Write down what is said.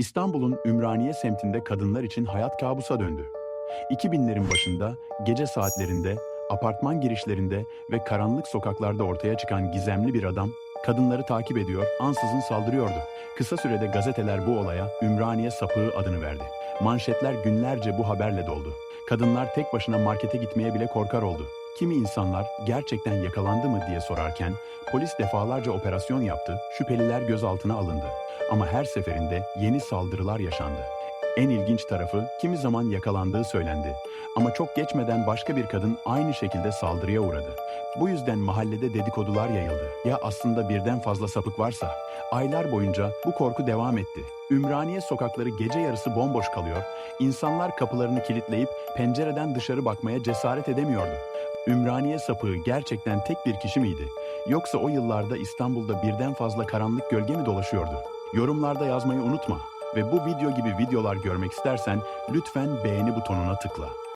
İstanbul'un Ümraniye semtinde kadınlar için hayat kabusa döndü. 2000'lerin başında gece saatlerinde, apartman girişlerinde ve karanlık sokaklarda ortaya çıkan gizemli bir adam kadınları takip ediyor, ansızın saldırıyordu. Kısa sürede gazeteler bu olaya Ümraniye sapığı adını verdi. Manşetler günlerce bu haberle doldu. Kadınlar tek başına markete gitmeye bile korkar oldu. Kimi insanlar gerçekten yakalandı mı diye sorarken polis defalarca operasyon yaptı, şüpheliler gözaltına alındı. Ama her seferinde yeni saldırılar yaşandı. En ilginç tarafı kimi zaman yakalandığı söylendi. Ama çok geçmeden başka bir kadın aynı şekilde saldırıya uğradı. Bu yüzden mahallede dedikodular yayıldı. Ya aslında birden fazla sapık varsa? Aylar boyunca bu korku devam etti. Ümraniye sokakları gece yarısı bomboş kalıyor, insanlar kapılarını kilitleyip pencereden dışarı bakmaya cesaret edemiyordu. Ümraniye sapığı gerçekten tek bir kişi miydi? Yoksa o yıllarda İstanbul'da birden fazla karanlık gölge mi dolaşıyordu? Yorumlarda yazmayı unutma ve bu video gibi videolar görmek istersen lütfen beğeni butonuna tıkla.